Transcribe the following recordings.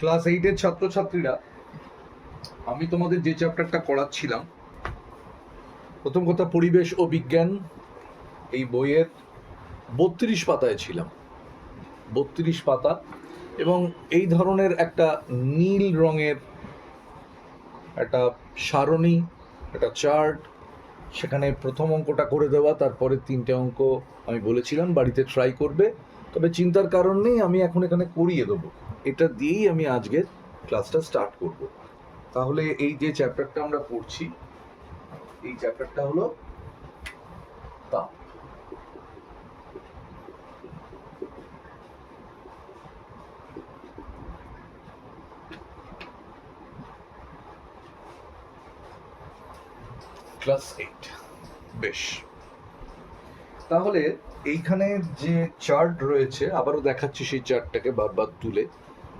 Class এইটের ছাত্রছাত্রীরা, আমি তোমাদের যে চ্যাপ্টারটা করাচ্ছিলাম প্রথম কথা পরিবেশ ও বিজ্ঞান, এই বইয়ের বত্রিশ পাতায় ছিলাম। বত্রিশ পাতা, এবং এই ধরনের একটা নীল রঙের একটা সারণী, একটা চার্ট, সেখানে প্রথম অঙ্কটা করে দেওয়া তারপরে তিনটে অঙ্ক আমি বলেছিলাম, বাড়িতে ট্রাই করবে, তবে চিন্তার কারণ নেই, আমি এখন এখানে করিয়ে দেবো। এটা দিয়েই আমি আজকের ক্লাসটা স্টার্ট করব। তাহলে এই যে চ্যাপ্টারটা আমরা পড়ছি, এই চ্যাপ্টারটা হলো তাপ ক্লাস এইট বেশ। তাহলে এইখানে যে চার্ট রয়েছে, আবারও দেখাচ্ছি সেই চার্টটাকে বারবার তুলে।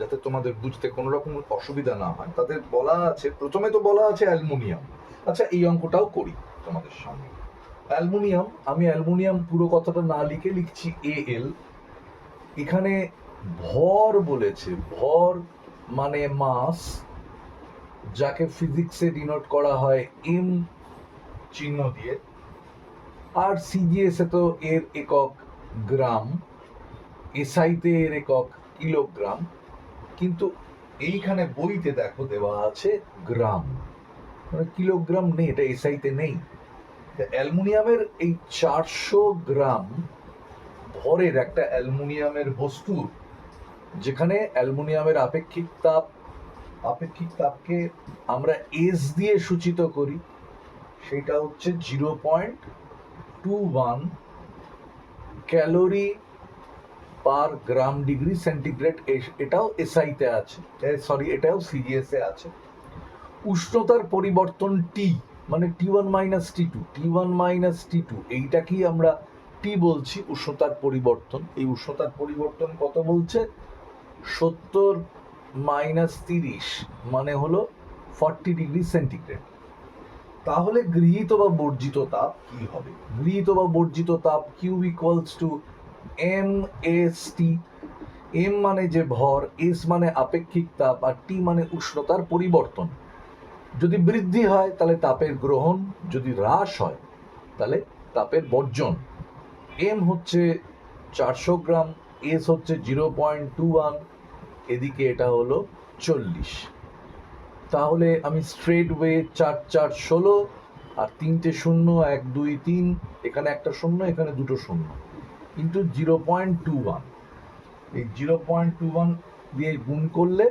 যাতে তোমাদের বুঝতে কোনো রকম অসুবিধা না হয়। তাদের বলা আছে, প্রথমে তো বলা আছে অ্যালুমিনিয়াম। আচ্ছা এই অঙ্কটাও করি তোমাদের সামনে। অ্যালুমিনিয়াম, আমি অ্যালুমিনিয়াম পুরো কথাটা না লিখে লিখছি এ এল এখানে ভর বলেছে, ভর মানে মাস, যাকে ফিজিক্সে ডিনোট করা হয় এম চিহ্ন দিয়ে। আর সিজিএস এ তো এর একক গ্রাম এসআইতে এর একক কিলোগ্রাম। কিন্তু এইখানে বইতে দেখো দেওয়া আছে গ্রাম। মানে কিলোগ্রাম নেই, এটা এসআইতে নেই। অ্যালুমিনিয়ামের এই চারশো গ্রাম ভরের একটা অ্যালুমিনিয়ামের বস্তুর যেখানে অ্যালমুনিয়ামের আপেক্ষিক তাপ, আপেক্ষিক তাপকে আমরা এস দিয়ে সূচিত করি, সেটা হচ্ছে zero point two one calorie per gram degree centigrade এটাও এসআইতে আছে। সরি এটাও সিজিএস আছে। উষ্ণতার পরিবর্তন টি মানে T one minus T two T one minus T two এইটাকেই আমরা টি বলছি উষ্ণতার পরিবর্তন। এই উষ্ণতার পরিবর্তন কত বলছে? সত্তর মাইনাস তিরিশ মানে হলো ফর্টি ডিগ্রি সেন্টিগ্রেড। তাহলে গৃহীত বা বর্জিত তাপ কি হবে? গৃহীত বা বর্জিত তাপ Q equals to M S T M মানে যে ভর এস মানে আপেক্ষিক তাপ আর টি মানে উষ্ণতার পরিবর্তন। যদি বৃদ্ধি হয়, তাহলে তাপের গ্রহণ। যদি হ্রাস হয়, তাহলে তাপের বর্জন। এম হচ্ছে চারশো গ্রাম এস হচ্ছে জিরো পয়েন্ট টু ওয়ান, এদিকে এটা হলো চল্লিশ। তাহলে আমি স্ট্রেট ওয়ে চার চার, ষোলো, আর তিনটে শূন্য, এক, দুই, তিন, এখানে একটা শূন্য, এখানে দুটো শূন্য। কিন্তু জিরো পয়েন্ট টু ওয়ান এই জিরো পয়েন্ট টু ওয়ান দিয়ে গুণ করলে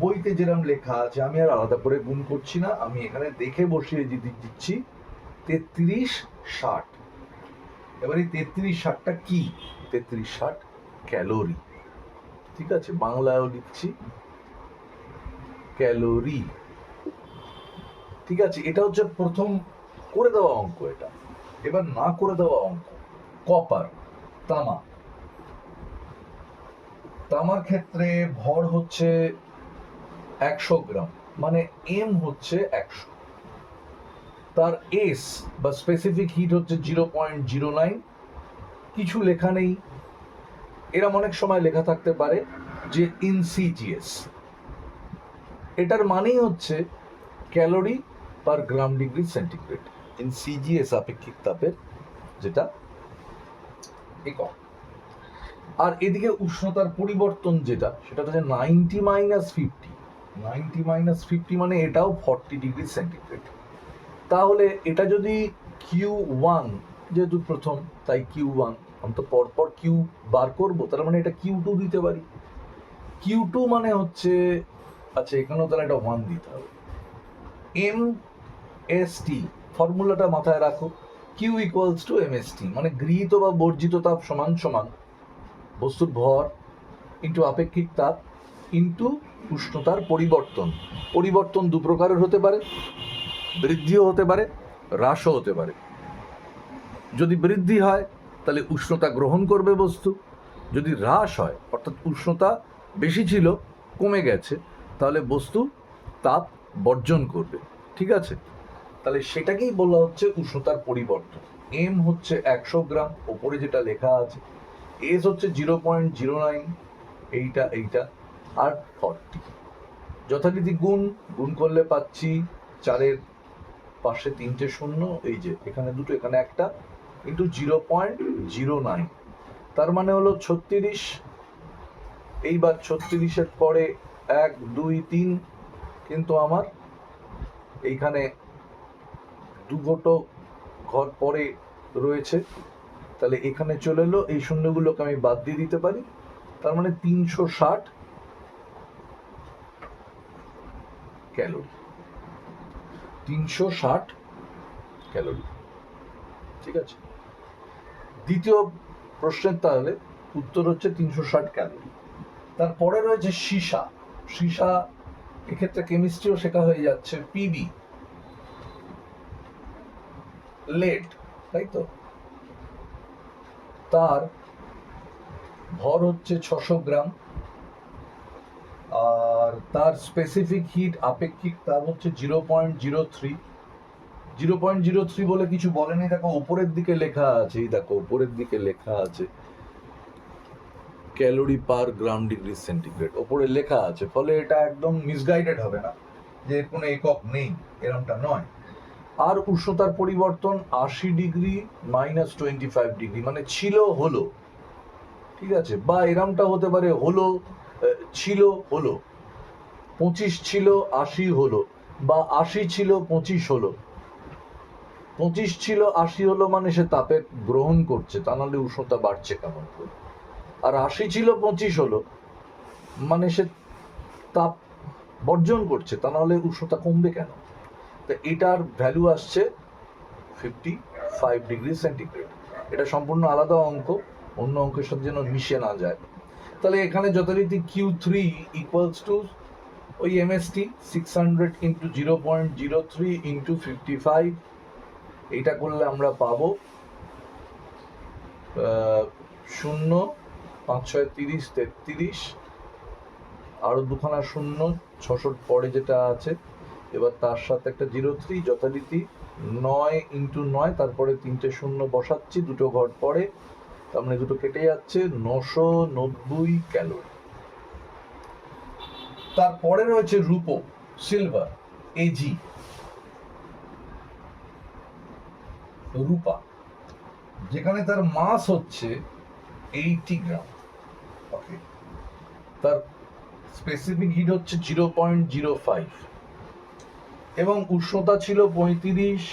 বইতে যেরকম লেখা আছে, আমি আর আলাদা করে গুণ করছি না, আমি এখানে দেখে বসিয়ে দিচ্ছি, তেত্রিশ ষাট। এবার এই তেত্রিশ ষাটটা কি? তেত্রিশ ষাট ক্যালোরি। ঠিক আছে, বাংলায়ও লিখছি। ক্যালোরি। ঠিক আছে, এটা হচ্ছে প্রথম করে দেওয়া অঙ্ক এটা। এবার না করে দেওয়া অঙ্ক, কপার। তামা। তামার ক্ষেত্রে ভর হচ্ছে একশো গ্রাম মানে এম হচ্ছে একশো। তার এস বা স্পেসিফিক হিট হচ্ছে জিরো পয়েন্ট জিরো নাইন কিছু লেখা নেই। এরম অনেক সময় লেখা থাকতে পারে যে ইনসিজিএস এটার মানেই হচ্ছে calorie per gram degree centigrade. In CGS আপেক্ষিক তাপের যেটা একক। আর এদিকে উষ্ণতার পরিবর্তন যেটা, সেটা হচ্ছে ninety minus fifty ninety minus fifty মানে এটাও ফর্টি ডিগ্রি সেন্টিগ্রেড তাহলে এটা যদি কিউ ওয়ান যেহেতু প্রথম, তাই কিউ ওয়ান আমি তো পরপর কিউ বার করব, তার মানে এটা কিউ টু দিতে পারি। কিউ টু মানে হচ্ছে আচ্ছা এখানেও তাহলে একটা ওয়ান দিতে হবে। এম এস টি ফর্মুলাটা মাথায় রাখো। Q equals to M S T মানে গৃহীত বা বর্জিত তাপ সমান সমান বস্তুর ভর ইন্টু আপেক্ষিক তাপ ইন্টু উষ্ণতার পরিবর্তন। পরিবর্তন দু প্রকারের হতে পারে, বৃদ্ধিও হতে পারে, হ্রাসও হতে পারে। যদি বৃদ্ধি হয়, তাহলে উষ্ণতা গ্রহণ করবে বস্তু। যদি হ্রাস হয়, অর্থাৎ উষ্ণতা বেশি ছিল, কমে গেছে, তাহলে বস্তু তাপ বর্জন করবে। ঠিক আছে? তাহলে সেটাকেই বলা হচ্ছে উষ্ণতার পরিবর্তন। এম হচ্ছে একশো গ্রাম, ওপরে যেটা লেখা আছে এস হচ্ছে জিরো পয়েন্ট জিরো নাইন, এইটা এইটা, আর ফর্টি। যথারীতি গুণ গুণ করলে পাচ্ছি চারের পাশে তিনটে শূন্য, এই যে, এখানে দুটো, এখানে একটা, into zero point zero nine. তার মানে হলো ছত্রিশ, এইবার ছত্রিশের পরে এক, দুই, তিন, কিন্তু আমার এইখানে দুগোটো ঘর পরে রয়েছে। তাহলে এখানে চলে এলো, এই শূন্যগুলোকে আমি বাদ দিয়ে দিতে পারি। তার মানে তিনশো ষাট ক্যালোরি। তিনশো ষাট ক্যালোরি। ঠিক আছে? দ্বিতীয় প্রশ্নের তাহলে উত্তর হচ্ছে তিনশো ষাট ক্যালোরি। তারপরে রয়েছে সীসা। সীসা এক্ষেত্রে কেমিস্ট্রিও শেখা হয়ে যাচ্ছে। পিবি লেড তাই তো? তার ভর হচ্ছে ছশো গ্রাম। আর তার স্পেসিফিক হিট আপেক্ষিক তার হচ্ছে zero point zero three zero point zero three বলে কিছু বলেনি, দেখো উপরের দিকে লেখা আছে, এই দেখো উপরের দিকে লেখা আছে। Calorie per gram degree centigrade ওপরে লেখা আছে, ফলে এটা একদম মিসগাইডেড হবে না, যে কোনো একক নেই, এরমটা নয়। আর উষ্ণতার পরিবর্তন আশি degree minus twenty five degree মানে ছিল হলো। ঠিক আছে? বা এরমটা হতে পারে হলো ছিল হলো, পঁচিশ ছিল আশি হলো, বা আশি ছিল পঁচিশ হলো। পঁচিশ ছিল আশি হলো মানে সে তাপের গ্রহণ করছে, তা নাহলে উষ্ণতা বাড়ছে কেমন করে? আর আশি ছিল পঁচিশ হলো মানে সে তাপ বর্জন করছে, তা নাহলে উষ্ণতা কমবে কেন? তো এটার ভ্যালু আসছে ফিফটি ফাইভ ডিগ্রি সেন্টিগ্রেড এটা সম্পূর্ণ আলাদা অঙ্ক, অন্য অঙ্কের সাথে যেন মিশে না যায়। তাহলে এখানে যথারীতি কিউ থ্রি ইকুয়ালস টু ওই MST six hundred into zero point zero three into fifty five এইটা করলে আমরা পাবো শূন্য পাঁচ ছয় তিরিশ, তেত্রিশ। আরও দুখানা শূন্য, ছশোর পরে যেটা আছে এবার তার সাথে একটা জিরো থ্রি যথারীতি নয় ইন্টু নয়, তারপরে তিনটে শূন্য বসাচ্ছি, দুটো ঘর পরে তার মানে দুটো কেটে যাচ্ছে, নশো নব্বই ক্যালোরি তারপরে রয়েছে রূপো সিলভার এজি রূপা, যেখানে তার মাস হচ্ছে এইটি গ্রাম তার স্পেসিফিক হিট হচ্ছে জিরো পয়েন্ট জিরো ফাইভ এবং উষ্ণতা ছিল পঁয়ত্রিশ,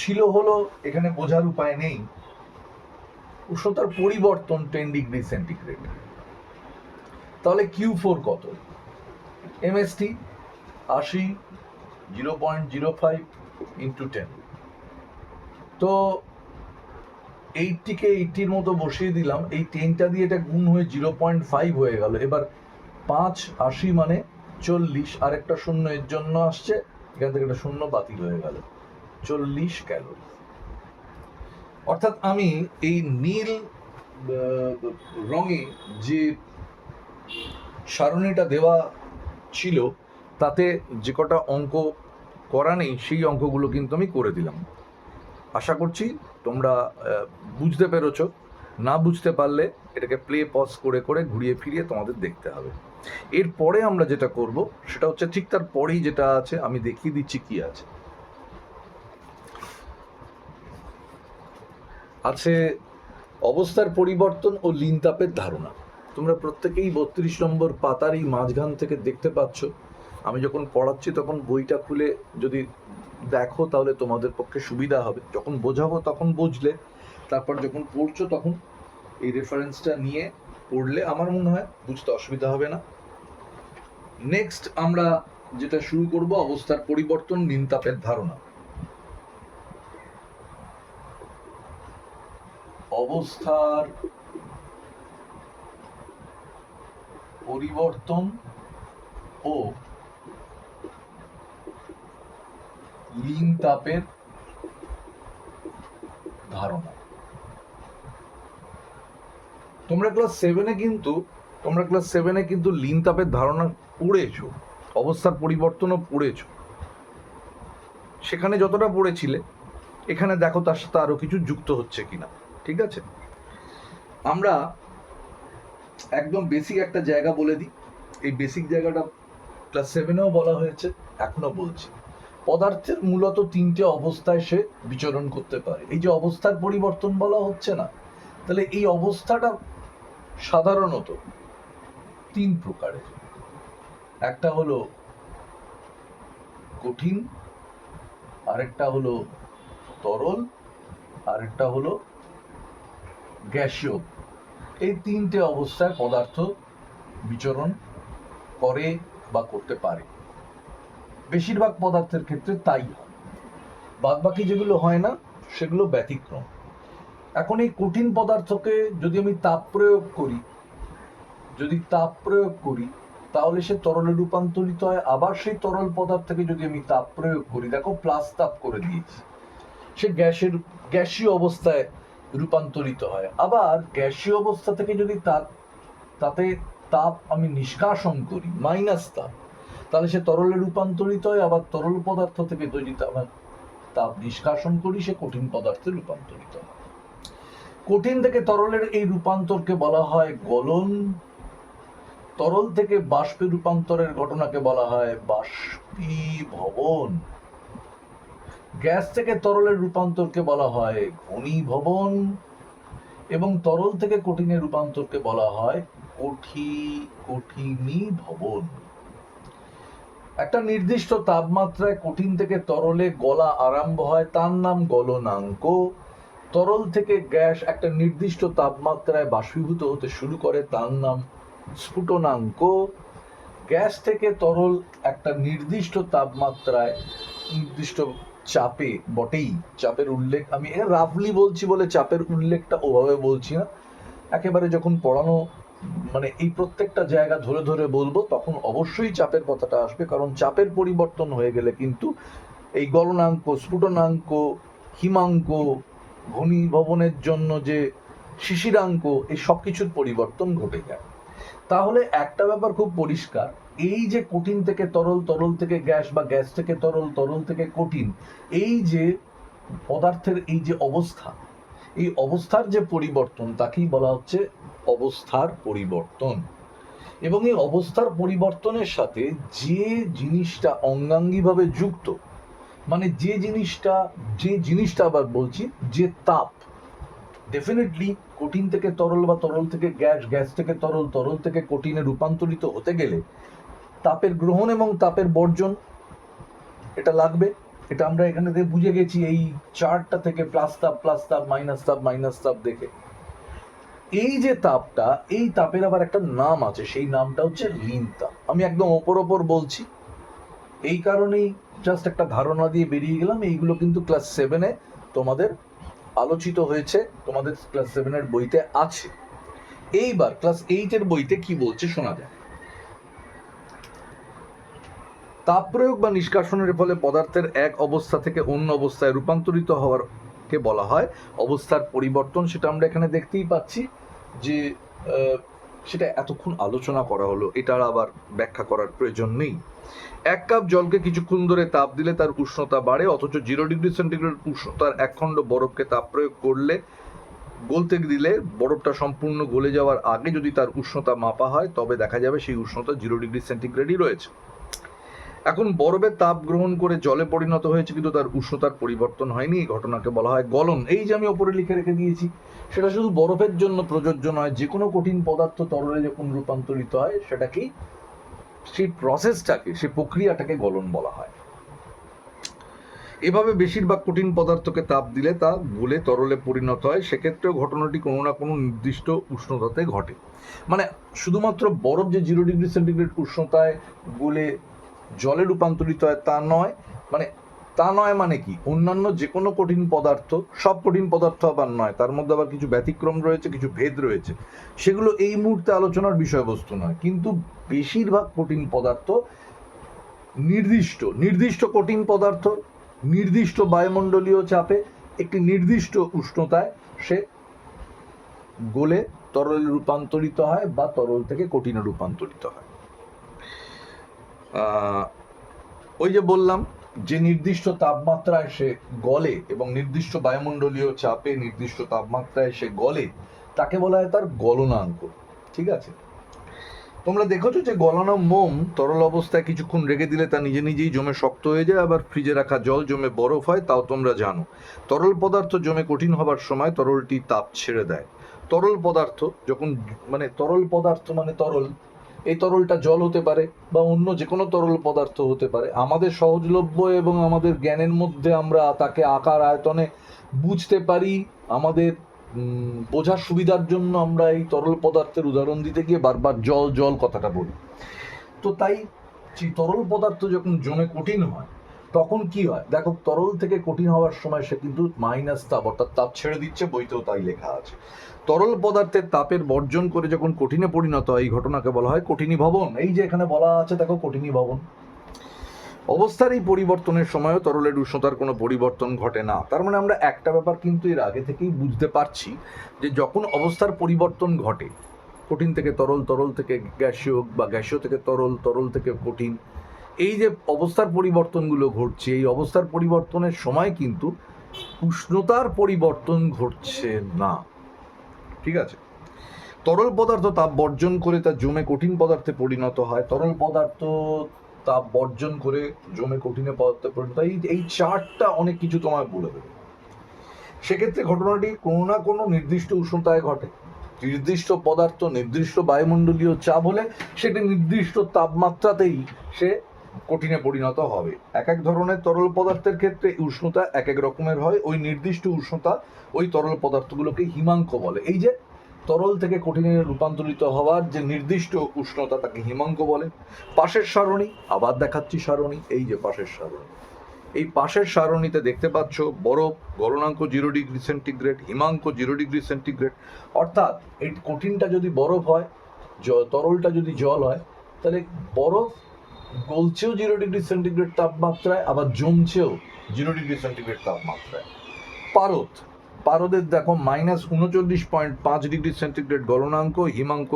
ছিল হলো এখানে বোঝার উপায় নেই। উষ্ণতার পরিবর্তন টেন ডিগ্রি সেন্টিগ্রেড তাহলে কিউ ফোর কত? এমএসটি আশি zero point zero five into ten তো এইটটিকে এইটটির মতো বসিয়ে দিলাম, এই টেনটা দিয়ে এটা গুণ হয়ে জিরো পয়েন্ট ফাইভ হয়ে গেল। এবার পাঁচ আশি মানে চল্লিশ আর একটা শূন্য এর জন্য আসছে, এখান থেকে একটা শূন্য বাতিল হয়ে গেল। চল্লিশ ক্যালোরি অর্থাৎ আমি এই নীল রঙে যে সারণীটা দেওয়া ছিল, তাতে যে কটা অঙ্ক করা নেই, সেই অঙ্কগুলো কিন্তু আমি করে দিলাম। আশা করছি তোমরা বুঝতে পেরেছ। না বুঝতে পারলে এটাকে প্লে পজ করে করে ঘুরিয়ে ফিরিয়ে তোমাদের দেখতে হবে। এরপরে আমরা যেটা করব, সেটা হচ্ছে ঠিক তার পরেই যেটা আছে, আমি দেখিয়ে দিচ্ছি কি আছে। আছে অবস্থার পরিবর্তন ও লিন তাপের ধারণা। তোমরা প্রত্যেকেই বত্রিশ নম্বর পাতার এই মাঝখান থেকে দেখতে পাচ্ছ। আমি যখন পড়াচ্ছি তখন বইটা খুলে যদি দেখো তাহলে তোমাদের পক্ষে সুবিধা হবে। যখন বোঝাবো তখন বুঝলে, তারপর যখন পড়ছো তখন এই রেফারেন্সটা নিয়ে পড়লে আমার মনে হয় বুঝতে অসুবিধা হবে না। নেক্সট আমরা যেটা শুরু করব, অবস্থার পরিবর্তন, নিমতাপের ধারণা। অবস্থার পরিবর্তন ও লিন তাপের ধারণা। তোমরা ক্লাস সেভেনে কিন্তু, তোমরা ক্লাস সেভেনে কিন্তু লিন তাপের ধারণা পড়েছো, অবস্থার পরিবর্তনও পড়েছো। সেখানে যতটা পড়েছিলে, এখানে দেখো তার সাথে আরও কিছু যুক্ত হচ্ছে কিনা, ঠিক আছে? আমরা একদম বেসিক একটা জায়গা বলে দিই। এই বেসিক জায়গাটা ক্লাস সেভেনেও বলা হয়েছে এখনও বলছি। পদার্থের মূলত তিনটে অবস্থায় সে বিচরণ করতে পারে। এই যে অবস্থার পরিবর্তন বলা হচ্ছে না, তাহলে এই অবস্থাটা সাধারণত তিন প্রকারের। একটা হলো কঠিন, আরেকটা হলো তরল, আরেকটা হলো গ্যাসীয়। এই তিনটে অবস্থায় পদার্থ বিচরণ করে বা করতে পারে। বেশিরভাগ পদার্থের ক্ষেত্রে তাই হয়। বাদ বাকি যেগুলো হয় না, সেগুলো ব্যতিক্রম। এখন এই কঠিন পদার্থকে যদি আমি তাপ প্রয়োগ করি, যদি তাপ প্রয়োগ করি, তাহলে সে তরলে রূপান্তরিত হয়, আবার সেই তরল পদার্থকে যদি আমি তাপ প্রয়োগ করি, দেখো প্লাস তাপ করে দিয়েছি, সে গ্যাসের, গ্যাসীয় অবস্থায় রূপান্তরিত হয়, আবার গ্যাসীয় অবস্থা থেকে যদি তাপ, তাতে তাপ আমি নিষ্কাশন করি মাইনাস তাপ, তাহলে সে তরলে রূপান্তরিত হয়, আবার তরল পদার্থ থেকে যদি তাপ নিষ্কাশন করি, সে কঠিন পদার্থে রূপান্তরিত হয়। কঠিন থেকে তরলের এই রূপান্তরকে বলা হয় গলন। তরল থেকে বাষ্পে রূপান্তরের ঘটনাকে বলা হয় বাষ্পীভবন। গ্যাস থেকে তরলের রূপান্তরকে বলা হয় ঘনীভবন। এবং তরল থেকে কঠিনের রূপান্তরকে বলা হয় কঠি কঠিনী ভবন একটা নির্দিষ্ট তাপমাত্রায় কঠিন থেকে তরলে গলা আরম্ভ হয়, তার নাম গলনাঙ্ক। তরল থেকে গ্যাস একটা নির্দিষ্ট তাপমাত্রায় বাষ্পীভূত হতে শুরু করে, তার নাম স্ফুটনাঙ্ক। গ্যাস থেকে তরল একটা নির্দিষ্ট তাপমাত্রায় নির্দিষ্ট চাপে বটেই, চাপের উল্লেখ। আমি রাফলি বলছি বলে চাপের উল্লেখটা ওভাবে বলছি না। একেবারে যখন পড়ানো মানে এই প্রত্যেকটা জায়গা ধরে ধরে বলব, তখন অবশ্যই চাপের কথাটা আসবে, কারণ চাপের পরিবর্তন হয়ে গেলে কিন্তু এই গলনাঙ্ক, স্ফুটনাঙ্ক, হিমাঙ্ক ঘনীভবনের জন্য যে শিশিরাঙ্ক, এই সব কিছুর পরিবর্তন ঘটে যায়। তাহলে একটা ব্যাপার খুব পরিষ্কার, এই যে কঠিন থেকে তরল তরল থেকে গ্যাস বা গ্যাস থেকে তরল তরল থেকে কঠিন, এই যে পদার্থের এই যে অবস্থা, এই অবস্থার যে পরিবর্তন, তাকেই বলা হচ্ছে অবস্থার পরিবর্তন। এবং এই অবস্থার পরিবর্তনের সাথে যে জিনিসটা অঙ্গাঙ্গিভাবে যুক্ত মানে যে জিনিসটা যে জিনিসটা আবার বলছি, যে তাপ ডেফিনেটলি কঠিন থেকে তরল বা তরল থেকে গ্যাস গ্যাস থেকে তরল তরল থেকে কঠিনে রূপান্তরিত হতে গেলে তাপের গ্রহণ এবং তাপের বর্জন, এটা লাগবে। এটা আমরা এখানে বুঝে গেছি এই চারটা থেকে প্লাস তাপ প্লাস তাপ মাইনাস তাপ মাইনাস তাপ দেখে। এই যে তাপটা, এই তাপের আবার একটা নাম আছে, সেই নামটা হচ্ছে লীন তাপ। আমি একদম ওপর ওপর বলছি। এই কারণেই জাস্ট একটা ধারণা দিয়ে বেরিয়ে গেলাম, এইগুলো কিন্তু ক্লাস সেভেনে তোমাদের আলোচিত হয়েছে, তোমাদের ক্লাস সেভেনের বইতে আছে। এইবার ক্লাস এইটের বইতে কি বলছে শোনা যায় তাপ প্রয়োগ বা নিষ্কাশনের ফলে পদার্থের এক অবস্থা থেকে অন্য অবস্থায় রূপান্তরিত হওয়ার কে বলা হয় অবস্থার পরিবর্তন, সেটা আমরা এখানে দেখতেই পাচ্ছি যে সেটা এতক্ষণ আলোচনা করা হলো, এটার আবার ব্যাখ্যা করার প্রয়োজন নেই। এক কাপ জলকে কিছুক্ষণ ধরে তাপ দিলে তার উষ্ণতা বাড়ে, অথচ জিরো ডিগ্রি সেন্টিগ্রেড উষ্ণতার একখণ্ড বরফকে তাপ প্রয়োগ করলে, গলতে দিলে বরফটা সম্পূর্ণ গলে যাওয়ার আগে যদি তার উষ্ণতা মাপা হয়, তবে দেখা যাবে সেই উষ্ণতা জিরো ডিগ্রি সেন্টিগ্রেডই রয়েছে। এখন বরফের তাপ গ্রহণ করে জলে পরিণত হয়েছে কিন্তু তার উষ্ণতার পরিবর্তন হয়নি, এই ঘটনাকে বলা হয় গলন। এই যে আমি ওপরে লিখে রেখে দিয়েছি, সেটা শুধু বরফের জন্য প্রযোজ্য নয়, যে কোনো কঠিন পদার্থ তরলে যখন রূপান্তরিত হয় সেটাকেই সেই প্রসেসটাকে সেই প্রক্রিয়াটাকে গলন বলা হয়। এভাবে বেশিরভাগ কঠিন পদার্থকে তাপ দিলে তা গলে তরলে পরিণত হয়, সেক্ষেত্রেও ঘটনাটি কোনো না কোনো নির্দিষ্ট উষ্ণতাতে ঘটে। মানে শুধুমাত্র বরফ যে জিরো ডিগ্রি সেন্টিগ্রেড উষ্ণতায় গলে জলে রূপান্তরিত হয়, তা নয়। মানে তা নয় মানে কি? অন্যান্য যে কোনো কঠিন পদার্থ, সব কঠিন পদার্থ আবার নয়। তার মধ্যে আবার কিছু ব্যতিক্রম রয়েছে, কিছু ভেদ রয়েছে। সেগুলো এই মুহূর্তে আলোচনার বিষয়বস্তু নয়। কিন্তু বেশিরভাগ কঠিন পদার্থ নির্দিষ্ট নির্দিষ্ট কঠিন পদার্থ, নির্দিষ্ট বায়ুমণ্ডলীয় চাপে, একটি নির্দিষ্ট উষ্ণতায় সে গোলে তরলে রূপান্তরিত হয় বা তরল থেকে কঠিনে রূপান্তরিত হয়। ওই যে বললাম যে নির্দিষ্ট তাপমাত্রায় সে গলে এবং নির্দিষ্ট বায়ুমণ্ডলীয় চাপে নির্দিষ্ট তাপমাত্রায় সে গলে, তাকে বলা হয় তার গলনাঙ্ক ঠিক আছে? তোমরা দেখেছ যে গলানো মোম তরল অবস্থায় কিছুক্ষণ রেখে দিলে তা নিজে নিজেই জমে শক্ত হয়ে যায়, আবার ফ্রিজে রাখা জল জমে বরফ হয়, তাও তোমরা জানো। তরল পদার্থ জমে কঠিন হবার সময় তরলটি তাপ ছেড়ে দেয়। তরল পদার্থ যখন মানে তরল পদার্থ মানে তরল এই তরলটা জল হতে পারে বা অন্য যে কোনো তরল পদার্থ হতে পারে। আমাদের সহজলভ্য এবং আমাদের জ্ঞানের মধ্যে আমরা তাকে আকার, আয়তনে বুঝতে পারি। আমাদের বোঝার সুবিধার জন্য আমরা এই তরল পদার্থের উদাহরণ দিতে গিয়ে বারবার জল জল কথাটা বলি। তো তাই সেই তরল পদার্থ যখন জমে কঠিন হয়, তখন কি হয়? দেখো, তরল থেকে কঠিন হওয়ার সময় সে কিন্তু মাইনাস তাপ, অর্থাৎ তাপ ছেড়ে দিচ্ছে, বইতেও তাই লেখা আছে। তরল পদার্থের তাপের বর্জন করে যখন কঠিনে পরিণত হয়, এই ঘটনাকে বলা হয় কঠিনী ভবন। এই যে এখানে বলা আছে, দেখো, কঠিনী ভবন। অবস্থার এই পরিবর্তনের সময়ও তরলের উষ্ণতার কোনো পরিবর্তন ঘটে না। তার মানে আমরা একটা ব্যাপার কিন্তু এর আগে থেকেই বুঝতে পারছি যে যখন অবস্থার পরিবর্তন ঘটে, কঠিন থেকে তরল তরল থেকে গ্যাসীয় বা গ্যাসীয় থেকে তরল তরল থেকে কঠিন, এই যে অবস্থার পরিবর্তনগুলো ঘটছে, এই অবস্থার পরিবর্তনের সময় কিন্তু উষ্ণতার পরিবর্তন ঘটছে না। ঠিক আছে? তরল পদার্থ তাপ বর্জন করে তা জমে কঠিন পদার্থে পরিণত হয়। তরল পদার্থ তাপ বর্জন করে জমে কঠিনে পদার্থে পরিণত হয়। এই চার্টটা অনেক কিছু তোমায় বলে দেবে। সেক্ষেত্রে ঘটনাটি কোনো না কোনো নির্দিষ্ট উষ্ণতায় ঘটে। নির্দিষ্ট পদার্থ নির্দিষ্ট বায়ুমণ্ডলীয় চাপ হলে সেটি নির্দিষ্ট তাপমাত্রাতেই সে কঠিনে পরিণত হবে। এক এক ধরনের তরল পদার্থের ক্ষেত্রে উষ্ণতা এক এক রকমের হয়। ওই নির্দিষ্ট উষ্ণতা ওই তরল পদার্থগুলোকে হিমাঙ্ক বলে। এই যে তরল থেকে কঠিনে রূপান্তরিত হওয়ার যে নির্দিষ্ট উষ্ণতা তাকে হিমাঙ্ক বলে। পাশের সারণী, আবার দেখাচ্ছি সারণী, এই যে পাশের সারণী। এই পাশের সারণীতে দেখতে পাচ্ছ বরফ, গলনাঙ্ক জিরো ডিগ্রি সেন্টিগ্রেড, হিমাঙ্ক জিরো ডিগ্রি সেন্টিগ্রেড। অর্থাৎ এই কঠিনটা যদি বরফ হয় তরলটা যদি জল হয়, তাহলে বরফ গলছেও জিরো ডিগ্রি সেন্টিগ্রেড তাপমাত্রায়, আবার জমছেও জিরো ডিগ্রি সেন্টিগ্রেড তাপমাত্রায়। পারদ, পারদের দেখো মাইনাস উনচল্লিশ পয়েন্ট পাঁচ ডিগ্রি সেন্টিগ্রেড গলনাঙ্ক, হিমাঙ্ক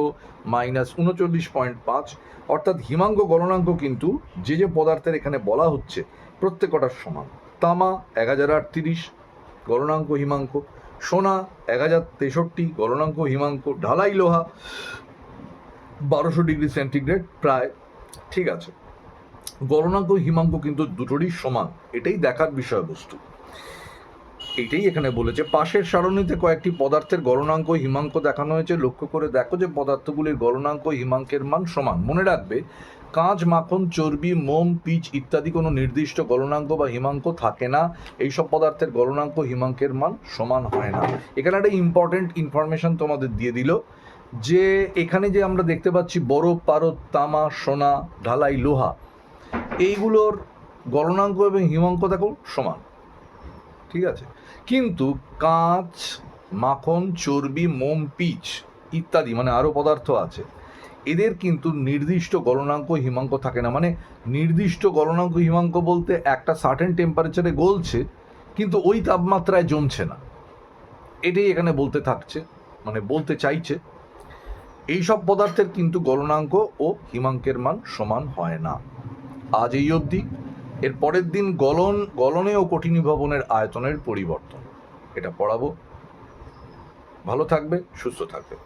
মাইনাস উনচল্লিশ পয়েন্ট পাঁচ। অর্থাৎ হিমাঙ্ক, গলনাঙ্ক কিন্তু যে যে পদার্থের এখানে বলা হচ্ছে প্রত্যেকটার সমান। তামা এক হাজার আটত্রিশ গলনাঙ্ক, হিমাঙ্ক। সোনা এক হাজার তেষট্টি, গলনাঙ্ক, হিমাঙ্ক, ঢালাই লোহা বারোশো ডিগ্রি সেন্টিগ্রেড প্রায়। ঠিক আছে। গলনাঙ্ক হিমাঙ্ক কিন্তু দুটোরই সমান, এটাই দেখার বিষয়বস্তু। এটাই এখানে বলেছে, পাশের সারণীতে কয়েকটি পদার্থের গলনাঙ্ক হিমাঙ্ক দেখানো হয়েছে। লক্ষ্য করে দেখো যে পদার্থগুলির গলনাঙ্ক হিমাঙ্কের মান সমান। মনে রাখবে, কাঁচ, মাখন, চর্বি, মোম, পিচ ইত্যাদি কোনো নির্দিষ্ট গলনাঙ্ক বা হিমাঙ্ক থাকে না। এইসব পদার্থের গলনাঙ্ক হিমাঙ্কের মান সমান হয় না। এখানে একটা ইম্পর্টেন্ট ইনফরমেশন তোমাদের দিয়ে দিল, যে এখানে যে আমরা দেখতে পাচ্ছি বরফ, পারদ, তামা, সোনা, ঢালাই, লোহা এইগুলোর গলনাঙ্ক এবং হিমাঙ্ক দেখো সমান। ঠিক আছে? কিন্তু কাঁচ, মাখন, চর্বি, মোম, পিচ ইত্যাদি মানে আরও পদার্থ আছে। এদের কিন্তু নির্দিষ্ট গলনাঙ্ক, হিমাঙ্ক থাকে না। মানে নির্দিষ্ট গলনাঙ্ক, হিমাঙ্ক বলতে একটা সার্টেন টেম্পারেচারে গলছে, কিন্তু ওই তাপমাত্রায় জমছে না। এটাই এখানে বলতে থাকছে মানে বলতে চাইছে। এই সব পদার্থের কিন্তু গলনাঙ্ক ও হিমাঙ্কের মান সমান হয় না। আজ এই অবধি। এর পরের দিন গলন গলনে ও কঠিনী ভবনের আয়তনের পরিবর্তন। এটা পড়াবো। ভালো থাকবে, সুস্থ থাকবে।